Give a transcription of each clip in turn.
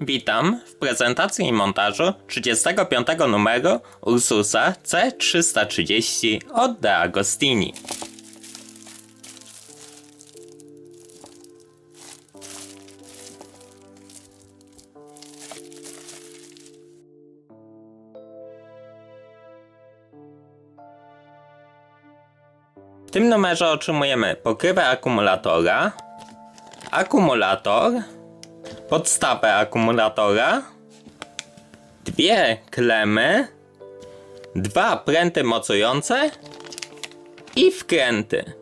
Witam w prezentacji i montażu 35 numeru Ursusa C330 od De Agostini. W tym numerze otrzymujemy pokrywę akumulatora, akumulator, podstawę akumulatora, dwie klemy, dwa pręty mocujące i wkręty.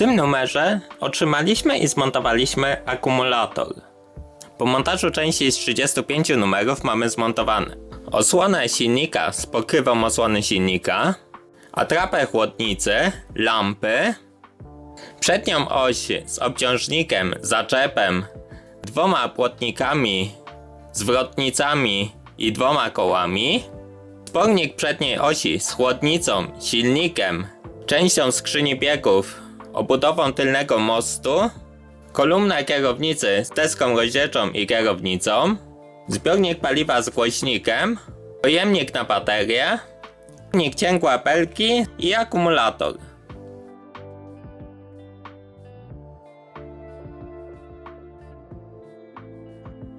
Tym numerze otrzymaliśmy i zmontowaliśmy akumulator. Po montażu części z 35 numerów mamy zmontowany osłonę silnika z pokrywą osłony silnika, atrapę chłodnicy, lampy, przednią oś z obciążnikiem, zaczepem, dwoma płotnikami, zwrotnicami i dwoma kołami, spornik przedniej osi z chłodnicą, silnikiem, częścią skrzyni biegów, obudową tylnego mostu, kolumna kierownicy z deską rozdzielczą i kierownicą, zbiornik paliwa z głośnikiem, pojemnik na baterię, zbiornik cięgła belki i akumulator.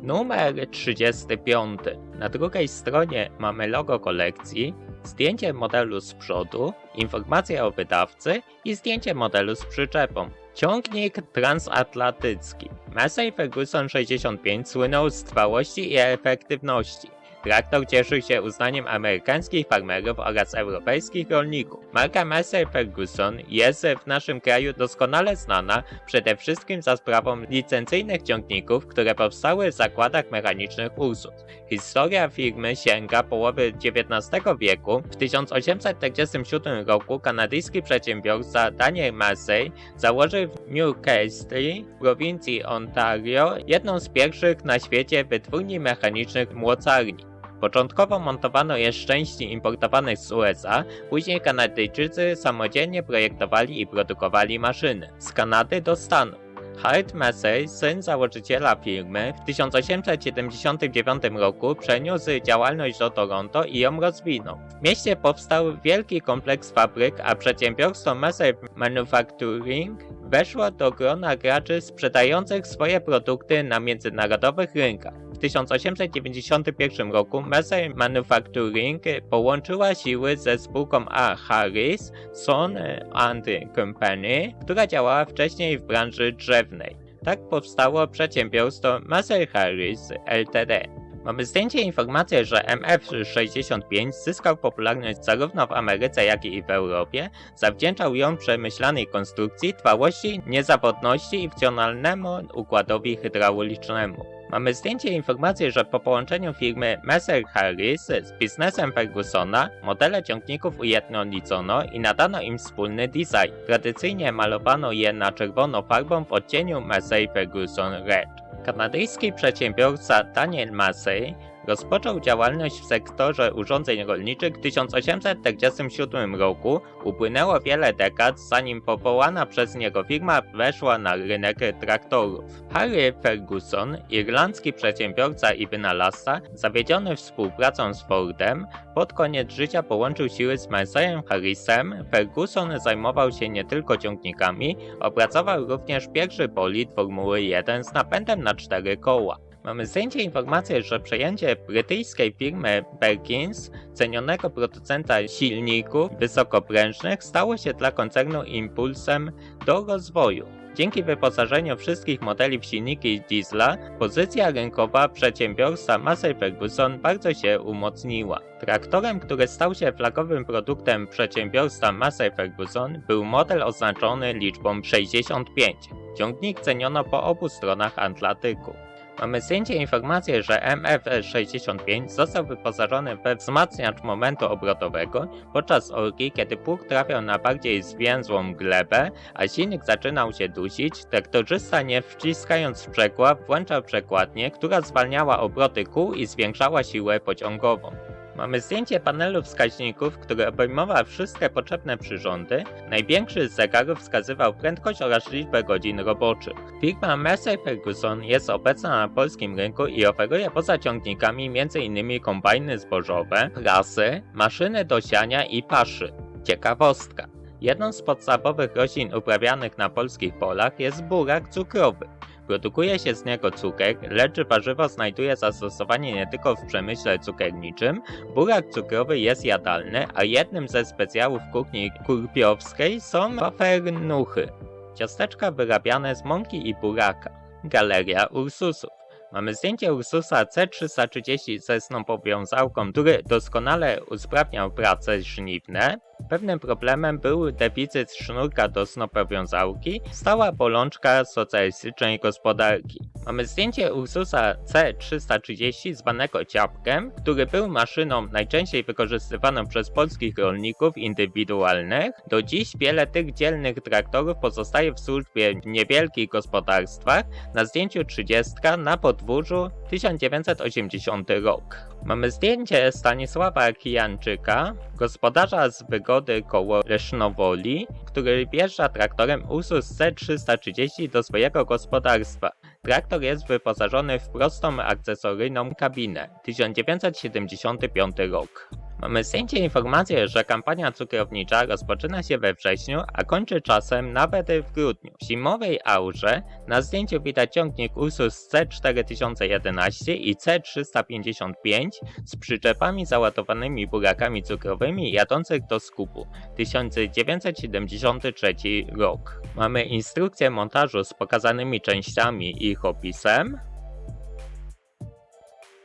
Numer 35. Na drugiej stronie mamy logo kolekcji, zdjęcie modelu z przodu, informacje o wydawcy i zdjęcie modelu z przyczepą. Ciągnik transatlantycki. Massey Ferguson 65 słynął z trwałości i efektywności. Traktor cieszył się uznaniem amerykańskich farmerów oraz europejskich rolników. Marka Massey Ferguson jest w naszym kraju doskonale znana przede wszystkim za sprawą licencyjnych ciągników, które powstały w zakładach mechanicznych Ursus. Historia firmy sięga połowy XIX wieku. W 1847 roku kanadyjski przedsiębiorca Daniel Massey założył w Newcastle w prowincji Ontario jedną z pierwszych na świecie wytwórni mechanicznych młocarni. Początkowo montowano je z części importowanych z USA, później Kanadyjczycy samodzielnie projektowali i produkowali maszyny z Kanady do Stanów. Hart Massey, syn założyciela firmy, w 1879 roku przeniósł działalność do Toronto i ją rozwinął. W mieście powstał wielki kompleks fabryk, a przedsiębiorstwo Massey Manufacturing weszło do grona graczy sprzedających swoje produkty na międzynarodowych rynkach. W 1891 roku Massey Manufacturing połączyła siły ze spółką A. Harris, Son and Company, która działała wcześniej w branży drzewnej. Tak powstało przedsiębiorstwo Massey Harris Ltd. Mamy zdjęcie informację, że MF-65 zyskał popularność zarówno w Ameryce, jak i w Europie, zawdzięczał ją przemyślanej konstrukcji, trwałości, niezawodności i funkcjonalnemu układowi hydraulicznemu. Mamy zdjęcie informację, że po połączeniu firmy Messer Harris z biznesem Fergusona modele ciągników ujednolicono i nadano im wspólny design. Tradycyjnie malowano je na czerwono farbą w odcieniu Massey Ferguson Red. Kanadyjski przedsiębiorca Daniel Massey rozpoczął działalność w sektorze urządzeń rolniczych w 1847 roku. Upłynęło wiele dekad, zanim powołana przez niego firma weszła na rynek traktorów. Harry Ferguson, irlandzki przedsiębiorca i wynalazca, zawiedziony współpracą z Fordem, pod koniec życia połączył siły z Masseyem Harrisem. Ferguson zajmował się nie tylko ciągnikami, opracował również pierwszy bolid Formuły 1 z napędem na cztery koła. Mamy zdjęcie informację, że przejęcie brytyjskiej firmy Perkins, cenionego producenta silników wysokoprężnych, stało się dla koncernu impulsem do rozwoju. Dzięki wyposażeniu wszystkich modeli w silniki diesla, pozycja rynkowa przedsiębiorstwa Massey Ferguson bardzo się umocniła. Traktorem, który stał się flagowym produktem przedsiębiorstwa Massey Ferguson, był model oznaczony liczbą 65. Ciągnik ceniono po obu stronach Atlantyku. Mamy zdjęcie informację, że MF-65 został wyposażony we wzmacniacz momentu obrotowego podczas orki, kiedy pług trafiał na bardziej zwięzłą glebę, a silnik zaczynał się dusić, traktorzysta nie wciskając w przekład włączał przekładnię, która zwalniała obroty kół i zwiększała siłę pociągową. Mamy zdjęcie panelu wskaźników, który obejmował wszystkie potrzebne przyrządy. Największy z zegarów wskazywał prędkość oraz liczbę godzin roboczych. Firma Massey Ferguson jest obecna na polskim rynku i oferuje poza ciągnikami m.in. kombajny zbożowe, prasy, maszyny do siania i paszy. Ciekawostka. Jedną z podstawowych roślin uprawianych na polskich polach jest burak cukrowy. Produkuje się z niego cukier, lecz warzywo znajduje zastosowanie nie tylko w przemyśle cukierniczym. Burak cukrowy jest jadalny, a jednym ze specjałów kuchni kurpiowskiej są wafernuchy. Ciasteczka wyrabiane z mąki i buraka. Galeria Ursusów. Mamy zdjęcie Ursusa C330 ze snopowiązałką, który doskonale usprawniał prace żniwne. Pewnym problemem był deficyt sznurka do snopowiązałki, stała bolączka socjalistycznej gospodarki. Mamy zdjęcie Ursusa C330 zwanego ciapkiem, który był maszyną najczęściej wykorzystywaną przez polskich rolników indywidualnych. Do dziś wiele tych dzielnych traktorów pozostaje w służbie w niewielkich gospodarstwach. Na zdjęciu 30 na podwórzu 1980 rok. Mamy zdjęcie Stanisława Kijanczyka, gospodarza z wygody koło Lesznowoli, który wjeżdża traktorem Ursus C330 do swojego gospodarstwa. Traktor jest wyposażony w prostą akcesoryjną kabinę. 1975 rok. Mamy zdjęcie informację, że kampania cukrownicza rozpoczyna się we wrześniu, a kończy czasem nawet w grudniu. W zimowej aurze na zdjęciu widać ciągnik Ursus C4011 i C355 z przyczepami załadowanymi burakami cukrowymi jadących do skupu. 1973 rok. Mamy instrukcję montażu z pokazanymi częściami i ich opisem,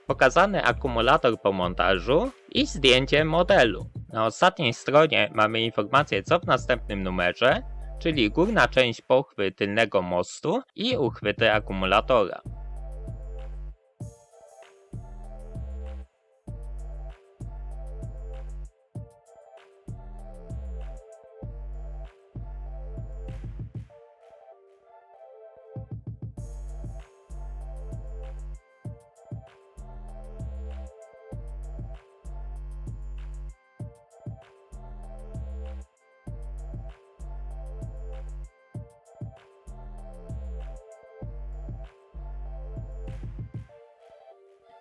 pokazany akumulator po montażu i zdjęcie modelu. Na ostatniej stronie mamy informację co w następnym numerze, czyli górna część pochwy tylnego mostu i uchwyty akumulatora.